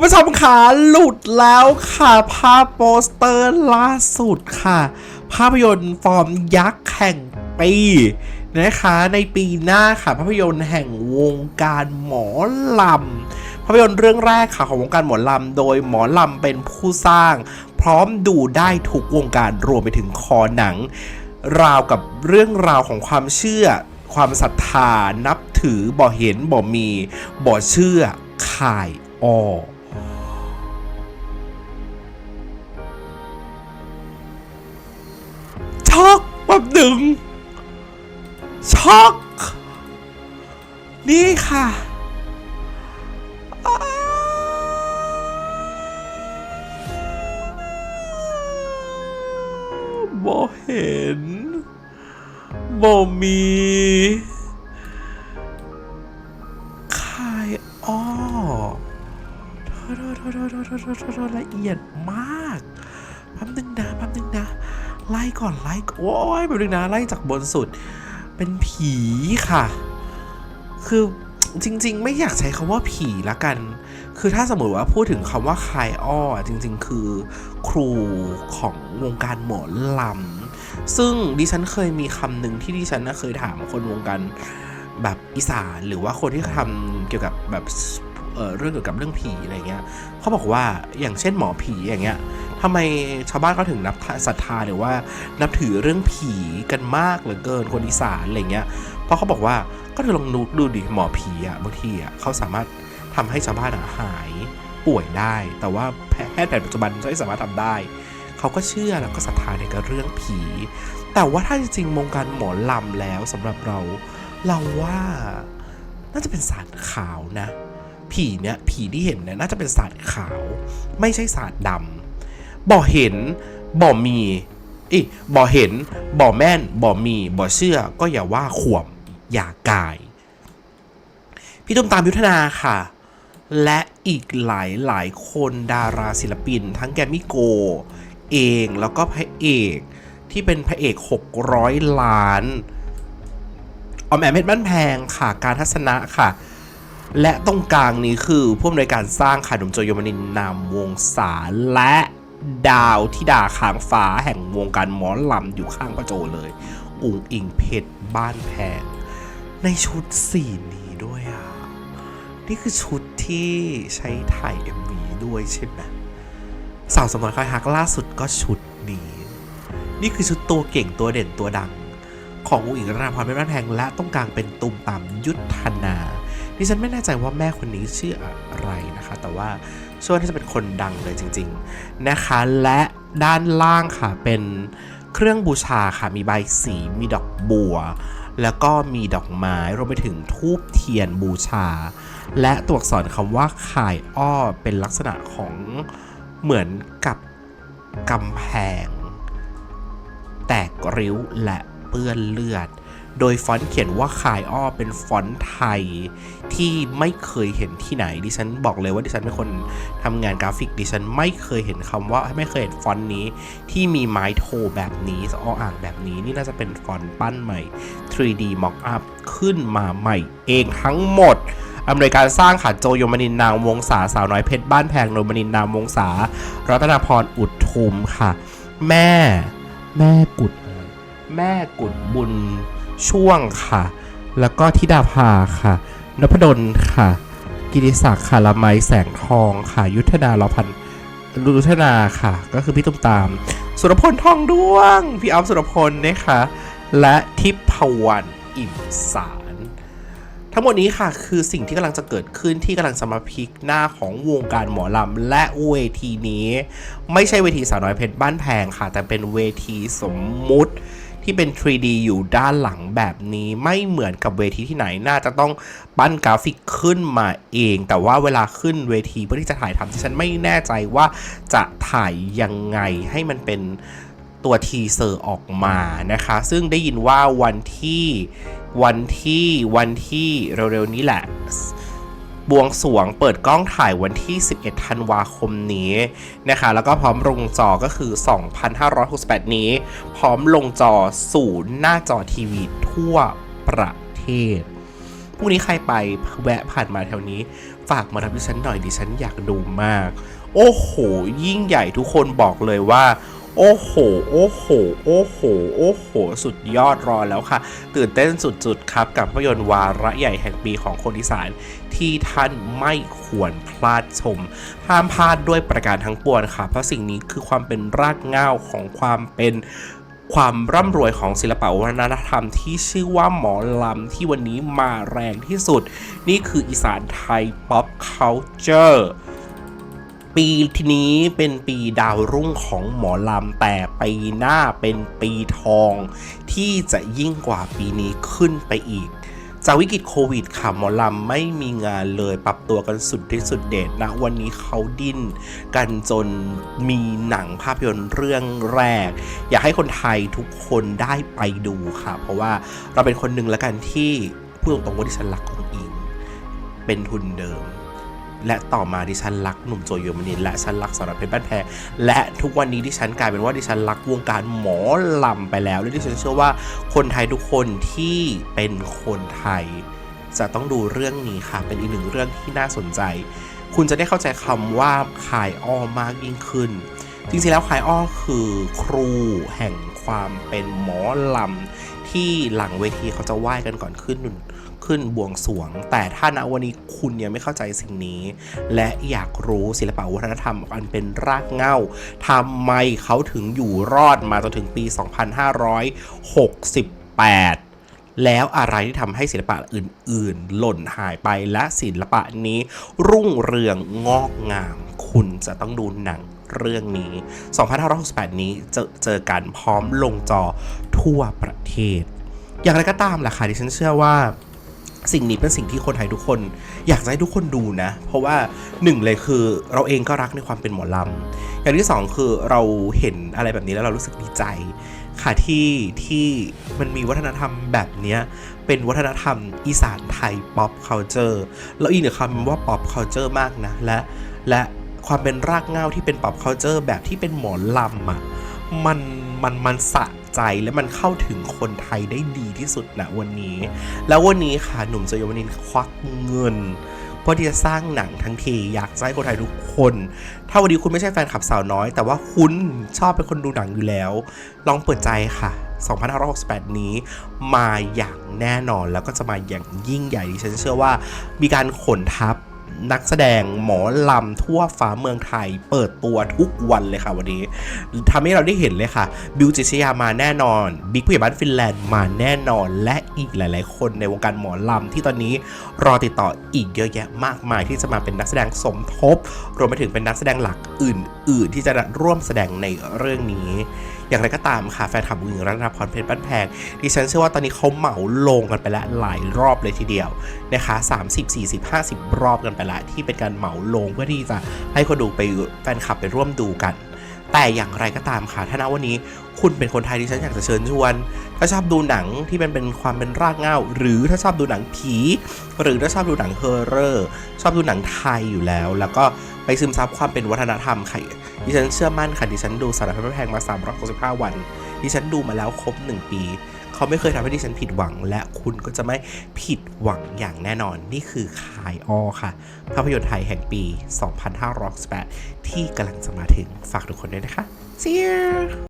คุณผู้ชมคะหลุดแล้วค่ะ ภาพโปสเตอร์ล่าสุดค่ะ ภาพยนตร์ฟอร์มยักษ์แห่งปีนะคะในปีหน้าค่ะ ภาพยนตร์แห่งวงการหมอลำภาพยนตร์เรื่องแรกค่ะของวงการหมอลำโดยหมอลำเป็นผู้สร้าง พร้อมดูได้ทุกวงการรวมไปถึงคอหนัง ราวกับเรื่องราวของความเชื่อ ความศรัทธานับถือบ่เห็นบ่มีบ่เชื่อขายอ้อ ช็อกแบบหนึ่งช็อกนี่ค่ะบอเห็นบอมีคายอ้อโทษโทษโทษโทษโทษละเอียดมาก ไล่ก่อนไล่โอ้ยแบบนึงนะไล่จากบนสุด เป็นผีค่ะ คือจริง ๆ ไม่อยากใช้คำว่าผีละกัน คือถ้าสมมติว่าพูดถึงคำว่าคายอ้อจริง ๆ คือครูของวงการหมอลำซึ่งดิฉันเคยมีคำหนึ่งที่ดิฉันเคยถามคนวงการแบบอีสานหรือว่าคนที่ทำเกี่ยวกับแบบ เรื่องเกี่ยวกับเรื่องผีอะไรเงี้ยเขาบอกว่าอย่างเช่นหมอผีอย่างเงี้ยทำไมชาวบ้านเขาถึงนับศรัทธาหรือว่านับถือเรื่องผีกันมากเหลือเกินคนอีสานอะไรเงี้ยเพราะเขาบอกว่าก็เธอลองดูดูดิหมอผีอะบางทีอะเขาสามารถทำให้ชาวบ้านหายป่วยได้ แต่ว่าแพทย์แผนปัจจุบันไม่สามารถทำได้เขาก็เชื่อแล้วก็ศรัทธาในกับเรื่องผี แต่ว่าถ้าจริงๆวงการหมอลำแล้วสำหรับเรา เราว่าน่าจะเป็นศาสตร์ขาวนะ ผีเนี่ยผีที่เห็นเนี่ยน่าจะเป็นศาสตร์ขาว ไม่ใช่ศาสตร์ดำบ่เห็นบ่มีอีบ่เห็นบ่แม่นบ่มีบ่เชื่อก็อย่าว่าข่วมอย่ากาย พี่ตุ้มตามยุทธนาค่ะ และอีกหลายหลายคนดาราศิลปิน ทั้งแกมมี่โก เองแล้วก็พระเอกที่เป็นพระเอก 600 ล้านออมแอมเพชรบ้านแพงค่ะ การทัศนะค่ะ และตรงกลางนี้คือผู้อำนวยการสร้างค่ะหนุ่มโจยมนินนามวงศาและดาวที่ดาค้างฟ้าแห่งวงการหมอลำอยู่ข้างประโจเลย อุงอิงเพชรบ้านแพง ในชุดสีนี้ด้วยอะ นี่คือชุดที่ใช้ถ่าย MV ด้วยใช่ไหมสาวสมรคอยฮักล่าสุดก็ชุดนี้ นี่คือชุดตัวเก่งตัวเด่นตัวดัง ของอุ๋งอิงราพรเป็นบ้านแพงและตรงกลางเป็นตุ่มตามยุทธนา ดิฉันไม่แน่ใจว่าแม่คนนี้ชื่ออะไรนะคะ แต่ว่าเชื่อว่าน่าจะเป็นคนดังเลยจริง ๆนะคะ และด้านล่างค่ะเป็นเครื่องบูชาค่ะ มีใบสีมีดอกบัว แล้วก็มีดอกไม้รวมไปถึงทูบเทียนบูชา และตัวอักษรคำว่าขายอ้อเป็นลักษณะของเหมือนกับกำแพง แตกริ้วและเปื้อนเลือด โดยฟอนต์เขียนว่าคายอ้อเป็นฟอนต์ไทย ที่ไม่เคยเห็นที่ไหนดิฉันบอกเลยว่าดิฉันเป็นคนทำงานกราฟิกดิฉันไม่เคยเห็นคำว่าไม่เคยเห็นฟอนต์นี้ ที่มีไม้โทแบบนี้ออ่างแบบนี้นี่น่าจะเป็นฟอนต์ปั้นใหม่ 3D mock up ขึ้นมาใหม่เองทั้งหมดอำนวยการสร้างค่ะโจโยมนินนางวงศาสาวน้อยเพชรบ้านแพงโนมนินนามวงศารัตนาพรอุดทุมค่ะ แม่ แม่กุดแม่กุดบุญ ช่วงค่ะ แล้วก็ธิดาภาค่ะนพดลค่ะ กิติศักดิ์ค่ะละไมแสงทองค่ะ ยุทธนาลพันธ์ยุทธนาค่ะ ก็คือพี่ตุ้มตาม สุรพลทองด้วง พี่ออฟสุรพลนะคะ และทิพวรรณอิ่มสาร ทั้งหมดนี้ค่ะคือสิ่งที่กำลังจะเกิดขึ้นที่กำลังจะมาพลิกหน้าของวงการหมอลำและเวทีนี้ ไม่ใช่เวทีสาวน้อยเพชรบ้านแพงค่ะ แต่เป็นเวทีสมมุติ ที่เป็น 3D อยู่ด้านหลังแบบนี้ไม่เหมือนกับเวทีที่ไหนน่าจะต้องปั้นกราฟิกขึ้นมาเอง แต่ว่าเวลาขึ้นเวทีเพื่อที่จะถ่ายทำที่ฉันไม่แน่ใจว่าจะถ่ายยังไงให้มันเป็นตัวทีเซอร์ออกมานะคะ ซึ่งได้ยินว่าวันที่วันที่วันที่เร็วๆนี้แหละ บวงสรวงเปิดกล้องถ่ายวันที่ 11 ธันวาคมนี้นะคะ แล้วก็พร้อมลงจอก็คือ 2,568 นี้ พร้อมลงจอสู่หน้าจอทีวีทั่วประเทศพรุ่งนี้ใครไปแวะผ่านมาแถวนี้ ฝากมาทำดิฉันหน่อยดิฉันอยากดูมาก โอ้โห ยิ่งใหญ่ทุกคนบอกเลยว่า โอ้โห โอ้โห โอ้โห โอ้โห สุดยอดรอแล้วค่ะ ตื่นเต้นสุดๆครับ กับภาพยนตร์วาระใหญ่แห่งปีของคนอีสานที่ท่านไม่ควรพลาดชม ห้ามพลาดด้วยประการทั้งปวงค่ะ เพราะสิ่งนี้คือความเป็นรากเหง้าของความเป็นความร่ำรวยของศิลปะวัฒนธรรมที่ชื่อว่าหมอลำที่วันนี้มาแรงที่สุด นี่คืออีสานไทยป๊อปเคานเจอร์ ปีทีนี้เป็นปีดาวรุ่งของหมอลำ แต่ปีหน้าเป็นปีทอง ที่จะยิ่งกว่าปีนี้ขึ้นไปอีกจากวิกฤตโควิดค่ะหมอลำไม่มีงานเลยปรับตัวกันสุดที่สุดเด็ดนะ วันนี้เขาดิ้นกันจนมีหนังภาพยนตร์เรื่องแรก อยากให้คนไทยทุกคนได้ไปดูค่ะ เพราะว่าเราเป็นคนหนึ่งแล้วกันที่พูดตรงๆว่าดิฉันรักองอิงเป็นทุนเดิม และต่อมาดิฉันรักหนุ่มโจโยมนินและฉันรักสารเพชรบ้านแพงและทุกวันนี้ดิฉันกลายเป็นว่าดิฉันรักวงการหมอลำไปแล้วและดิฉันเชื่อว่าคนไทยทุกคนที่เป็นคนไทย จะต้องดูเรื่องนี้ค่ะ เป็นอีกหนึ่งเรื่องที่น่าสนใจ คุณจะได้เข้าใจคำว่าขายอ้อมากยิ่งขึ้น จริงๆแล้วขายอ้อคือครูแห่งความเป็นหมอลำ ที่หลังเวทีเขาจะไหว้กันก่อนขึ้นขึ้นบวงสรวง แต่ถ้าณวันนี้คุณยังไม่เข้าใจสิ่งนี้ และอยากรู้ศิลปะวัฒนธรรมอันเป็นรากเหง้าทำไมเขาถึงอยู่รอดมาจนถึงปี 2568แล้วอะไรที่ทำให้ศิลปะอื่น ๆ หล่นหายไปและศิลปะนี้รุ่งเรืองงอกงาม คุณจะต้องดูหนัง เรื่องนี้ 2568 นี้เจอเจอกันพร้อมลงจอทั่วประเทศ อย่างไรก็ตามแหละค่ะดิฉันเชื่อว่าสิ่งนี้เป็นสิ่งที่คนไทยทุกคน อยากให้ทุกคนดูนะ เพราะว่าหนึ่งเลยคือเราเองก็รักในความเป็นหมอลำ อย่างที่สองคือเราเห็นอะไรแบบนี้แล้วเรารู้สึกดีใจ ค่ะที่ที่มันมีวัฒนธรรมแบบเนี้ยเป็นวัฒนธรรมอีสานไทยป๊อปเคาเจอร์แล้วอีกหนึ่งคำว่าป๊อปเคาเจอร์มากนะ และและ ความเป็นรากเหง้าที่เป็นป๊อปเคาเจอร์แบบที่เป็นหมอลำอะมันมันมันสะใจและมันเข้าถึงคนไทยได้ดีที่สุดนะวันนี้ แล้ววันนี้ค่ะหนุ่มโจยวนินควักเงินเพื่อที่จะสร้างหนังทั้งทีอยากให้คนไทยทุกคน ถ้าวันนี้คุณไม่ใช่แฟนคลับสาวน้อย แต่ว่าคุณชอบเป็นคนดูหนังอยู่แล้ว ลองเปิดใจค่ะ 2568 นี้มาอย่างแน่นอนแล้วก็จะมาอย่างยิ่งใหญ่ดิฉันเชื่อว่ามีการขนทัพ นักแสดงหมอลำทั่วฟ้าเมืองไทย เปิดตัวทุกวันเลยค่ะวันนี้ทำให้เราได้เห็นเลยค่ะ บิวจิชยามาแน่นอนบิ๊กผู้ใหญ่บ้านฟินแลนด์มาแน่นอน และอีกหลาย ๆ คนในวงการหมอลำที่ตอนนี้รอติดต่ออีกเยอะแยะมากมายที่จะมาเป็นนักแสดงสมทบ รวมไปถึงเป็นนักแสดงหลักอื่น ๆ ที่จะร่วมแสดงในเรื่องนี้ อย่างไรก็ตามค่ะแฟนคลับบุญรัตนพรเพชรบ้านแพงดิฉันเชื่อว่าตอนนี้เขาเหมาลงกันไปแล้วหลายรอบเลยทีเดียวนะคะ30 40 50 รอบกันไปแล้วที่เป็นการเหมาลงเพื่อที่จะให้คนดูไปแฟนคลับไปร่วมดูกัน แต่อย่างไรก็ตามค่ะถ้าณวันนี้คุณเป็นคนไทยที่ฉันอยากจะเชิญชวน ถ้าชอบดูหนังที่มันเป็นความเป็นรากเง้า หรือถ้าชอบดูหนังผี หรือถ้าชอบดูหนังเฮอร์เรอร์ชอบดูหนังไทยอยู่แล้ว แล้วก็ไปซึมซับความเป็นวัฒนธรรมค่ะดิฉันเชื่อมั่นค่ะดิฉันดูสารพัดแพงมา365วันดิฉันดูมาแล้วครบ 1 ปี เขาไม่เคยทำให้ดิฉันผิดหวัง และคุณก็จะไม่ผิดหวังอย่างแน่นอน นี่คือคายออค่ะ ภาพยนตร์ไทยแห่งปี 2568 ที่กำลังจะมาถึงฝากทุกคนด้วยนะคะ See you